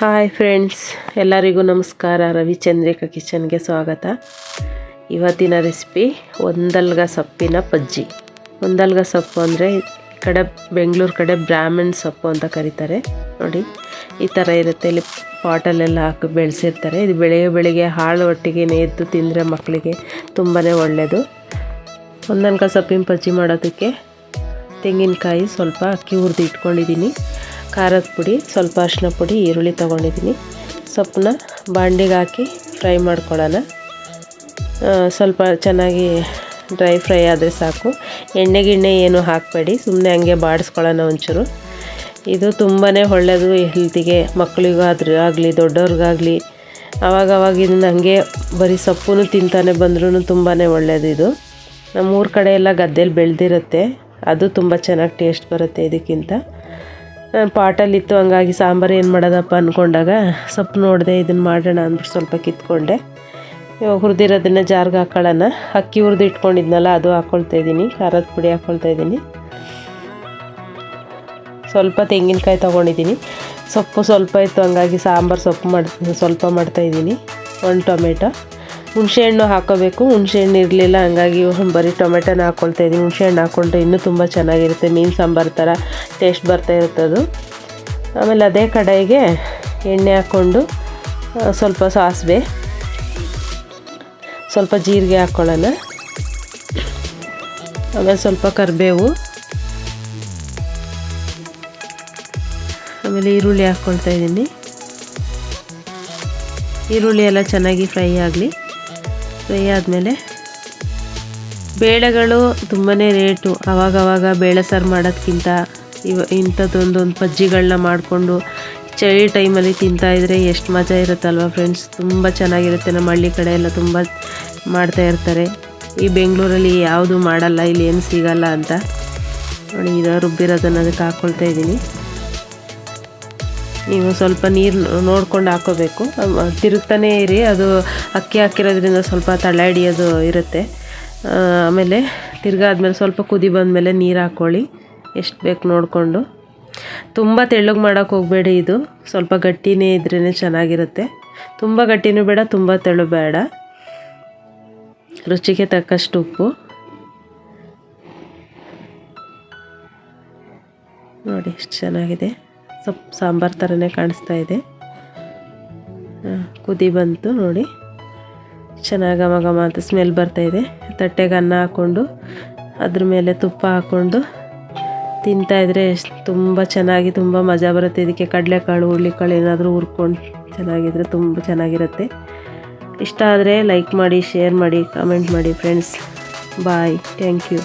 Hi friends, ಎಲ್ಲರಿಗೂ ನಮಸ್ಕಾರ. ರವಿಚಂದ್ರಿಕಾ ಕಿಚನ್ಗೆ ಸ್ವಾಗತ. ಇವತ್ತಿನ ರೆಸಿಪಿ ಒಂದಲ್ಗ ಸೊಪ್ಪಿನ ಪಜ್ಜಿ. ಒಂದಲ್ಗ ಸೊಪ್ಪು ಅಂದರೆ ಕಡೆ ಬೆಂಗಳೂರು ಕಡೆ ಬ್ರಾಹ್ಮಣ್ ಸೊಪ್ಪು ಅಂತ ಕರೀತಾರೆ. ನೋಡಿ, ಈ ಥರ ಇರುತ್ತೆ. ಇಲ್ಲಿ ಪಾಟಲ್ಲೆಲ್ಲ ಹಾಕಿ ಬೆಳೆಸಿರ್ತಾರೆ. ಇದು ಬೆಳಿಗ್ಗೆ ಬೆಳಿಗ್ಗೆ ಹಾಳು ಒಟ್ಟಿಗೆ ಎದ್ದು ತಿಂದರೆ ಮಕ್ಕಳಿಗೆ ತುಂಬಾ ಒಳ್ಳೆಯದು ಒಂದಲ್ಗ ಸೊಪ್ಪಿನ ಪಜ್ಜಿ ಮಾಡೋದಕ್ಕೆ ತೆಂಗಿನಕಾಯಿ ಸ್ವಲ್ಪ ಅಕ್ಕಿ ಹುರಿದು ಇಟ್ಕೊಂಡಿದ್ದೀನಿ. ಖಾರದ ಪುಡಿ, ಸ್ವಲ್ಪ ಅರಿಶಿನ ಪುಡಿ, ಈರುಳ್ಳಿ ತೊಗೊಂಡಿದ್ದೀನಿ. ಸೊಪ್ಪನ್ನ ಬಾಂಡಿಗೆ ಹಾಕಿ ಫ್ರೈ ಮಾಡ್ಕೊಳ್ಳೋಣ. ಸ್ವಲ್ಪ ಚೆನ್ನಾಗಿ ಡ್ರೈ ಫ್ರೈ ಆದರೆ ಸಾಕು. ಎಣ್ಣೆ ಗಿಣ್ಣೆ ಏನು ಹಾಕಬೇಡಿ ಸುಮ್ಮನೆ ಹಂಗೆ ಬಾಡಿಸ್ಕೊಳ್ಳೋಣ ಒಂಚೂರು. ಇದು ತುಂಬಾ ಒಳ್ಳೆಯದು ಹೆಲ್ತಿಗೆ ಮಕ್ಕಳಿಗಾದ್ರೂ ಆಗಲಿ, ದೊಡ್ಡವ್ರಿಗಾಗಲಿ. ಆವಾಗವಾಗ ಇದನ್ನ ಹಂಗೆ ಬರೀ ಸೊಪ್ಪು ತಿಂತಾನೆ ಬಂದ್ರೂ ತುಂಬಾ ಒಳ್ಳೆಯದು ಇದು. ನಮ್ಮೂರ ಕಡೆ ಎಲ್ಲ ಗದ್ದೆಯಲ್ಲಿ ಬೆಳೆದಿರುತ್ತೆ. ಅದು ತುಂಬ ಚೆನ್ನಾಗಿ ಟೇಸ್ಟ್ ಬರುತ್ತೆ ಇದಕ್ಕಿಂತ. ಪಾಟಲ್ಲಿತ್ತು, ಹಂಗಾಗಿ ಸಾಂಬಾರು ಏನು ಮಾಡೋದಪ್ಪ ಅಂದ್ಕೊಂಡಾಗ ಸೊಪ್ಪು ನೋಡಿದೆ ಇದನ್ನು ಮಾಡೋಣ ಅಂದ್ಬಿಟ್ಟು ಸ್ವಲ್ಪ ಕಿತ್ಕೊಂಡೆ. ಇವಾಗ ಹುರಿದಿರೋದನ್ನು ಜಾರ್ಗೆ ಹಾಕೊಳ್ಳೋಣ. ಅಕ್ಕಿ ಹುರಿದು ಇಟ್ಕೊಂಡಿದ್ನಲ್ಲ, ಅದು ಹಾಕ್ಕೊಳ್ತಾ ಇದ್ದೀನಿ. ಖಾರದ ಪುಡಿ ಹಾಕ್ಕೊಳ್ತಾ ಇದ್ದೀನಿ. ಸ್ವಲ್ಪ ತೆಂಗಿನಕಾಯಿ ತೊಗೊಂಡಿದ್ದೀನಿ. ಸೊಪ್ಪು ಸ್ವಲ್ಪ ಇತ್ತು, ಹಂಗಾಗಿ ಸಾಂಬಾರು ಸೊಪ್ಪು ಮಾಡಿ ಸ್ವಲ್ಪ ಮಾಡ್ತಾಯಿದ್ದೀನಿ ಒಂದು ಟೊಮೆಟೊ. ಹುಣಸೆಹಣ್ಣು ಹಾಕೋಬೇಕು. ಹುಣಸೆಹಣ್ಣು ಇರಲಿಲ್ಲ, ಹಂಗಾಗಿ ಬರೀ ಟೊಮೆಟೊನ ಹಾಕ್ಕೊಳ್ತಾ ಇದ್ದೀನಿ. ಹುಣಸೆಹಣ್ಣು ಹಾಕ್ಕೊಂಡ್ರೆ ಇನ್ನೂ ತುಂಬ ಚೆನ್ನಾಗಿರುತ್ತೆ. ಮೀನು ಸಾಂಬಾರು ಥರ ಟೇಸ್ಟ್ ಬರ್ತಾ ಇರುತ್ತೆ ಅದು. ಆಮೇಲೆ ಅದೇ ಕಡಾಯಿಗೆ ಎಣ್ಣೆ ಹಾಕ್ಕೊಂಡು ಸ್ವಲ್ಪ ಸಾಸಿವೆ, ಸ್ವಲ್ಪ ಜೀರಿಗೆ ಹಾಕ್ಕೊಳ್ಳೋಣ ಆಮೇಲೆ ಸ್ವಲ್ಪ ಕರಿಬೇವು, ಆಮೇಲೆ ಈರುಳ್ಳಿ ಹಾಕ್ಕೊಳ್ತಾ ಇದ್ದೀನಿ. ಈರುಳ್ಳಿ ಎಲ್ಲ ಚೆನ್ನಾಗಿ ಫ್ರೈ ಆಗಲಿ. ಫ್ರೈ ಆದಮೇಲೆ ಬೇಳೆಗಳು ತುಂಬಾ ರೇಟು. ಅವಾಗವಾಗ ಬೇಳೆ ಸಾರು ಮಾಡೋದಕ್ಕಿಂತ ಇವ ಇಂಥದ್ದೊಂದೊಂದು ಬಜ್ಜಿಗಳನ್ನ ಮಾಡಿಕೊಂಡು ಚಳಿ ಟೈಮಲ್ಲಿ ತಿಂತಾಯಿದ್ರೆ ಎಷ್ಟು ಮಜಾ ಇರುತ್ತಲ್ವ ಫ್ರೆಂಡ್ಸ್? ತುಂಬ ಚೆನ್ನಾಗಿರುತ್ತೆ. ನಮ್ಮ ಹಳ್ಳಿ ಕಡೆ ಎಲ್ಲ ತುಂಬ ಮಾಡ್ತಾ ಇರ್ತಾರೆ. ಈ ಬೆಂಗಳೂರಲ್ಲಿ ಯಾವುದು ಮಾಡಲ್ಲ, ಇಲ್ಲಿ ಏನು ಸಿಗಲ್ಲ ಅಂತ. ನೋಡಿ ಇದು ರುಬ್ಬಿರೋದನ್ನು ಅದಕ್ಕೆ ಹಾಕ್ಕೊಳ್ತಾ ಇದ್ದೀನಿ. ನೀವು ಸ್ವಲ್ಪ ನೀರು ನೋಡ್ಕೊಂಡು ಹಾಕೋಬೇಕು. ತಿರುಗ್ತಾನೆ ಇರಿ. ಅದು ಅಕ್ಕಿ ಹಾಕಿರೋದ್ರಿಂದ ಸ್ವಲ್ಪ ತಳ ಹಿಡಿಯೋದು ಇರುತ್ತೆ. ಆಮೇಲೆ ತಿರ್ಗಾದ್ಮೇಲೆ ಸ್ವಲ್ಪ ಕುದಿ ಬಂದಮೇಲೆ ನೀರು ಹಾಕ್ಕೊಳ್ಳಿ ಎಷ್ಟು ಬೇಕು ನೋಡಿಕೊಂಡು. ತುಂಬ ತೆಳ್ಳಗೆ ಮಾಡೋಕ್ಕೆ ಹೋಗಬೇಡಿ ಇದು. ಸ್ವಲ್ಪ ಗಟ್ಟಿನೇ ಇದ್ರೇ ಚೆನ್ನಾಗಿರುತ್ತೆ. ತುಂಬ ಗಟ್ಟಿನೂ ಬೇಡ, ತುಂಬ ತೆಳು ಬೇಡ. ರುಚಿಗೆ ತಕ್ಕಷ್ಟು ಉಪ್ಪು. ನೋಡಿ, ಎಷ್ಟು ಚೆನ್ನಾಗಿದೆ. ಸೊಪ್ಪು ಸಾಂಬಾರು ಥರನೇ ಕಾಣಿಸ್ತಾ ಇದೆ. ಕುದಿ ಬಂತು ನೋಡಿ. ಚೆನ್ನಾಗಿ ಘಮ ಘಮ ಅಂತ ಸ್ಮೆಲ್ ಬರ್ತಾಯಿದೆ ತಟ್ಟೆಗೆ ಅನ್ನ ಹಾಕ್ಕೊಂಡು, ಅದ್ರ ಮೇಲೆ ತುಪ್ಪ ಹಾಕ್ಕೊಂಡು ತಿಂತಾಯಿದ್ರೆ ತುಂಬ ಚೆನ್ನಾಗಿ ತುಂಬ ಮಜಾ ಬರುತ್ತೆ. ಇದಕ್ಕೆ ಕಡಲೆಕಾಳು, ಹುರುಳಿಕಾಳು ಏನಾದರೂ ಹುರ್ಕೊಂಡು ಚೆನ್ನಾಗಿದ್ರೆ ತುಂಬ ಚೆನ್ನಾಗಿರುತ್ತೆ. ಇಷ್ಟ ಆದರೆ ಲೈಕ್ ಮಾಡಿ ಶೇರ್ ಮಾಡಿ ಕಮೆಂಟ್ ಮಾಡಿ ಫ್ರೆಂಡ್ಸ್ ಬಾಯ್ ಥ್ಯಾಂಕ್ ಯು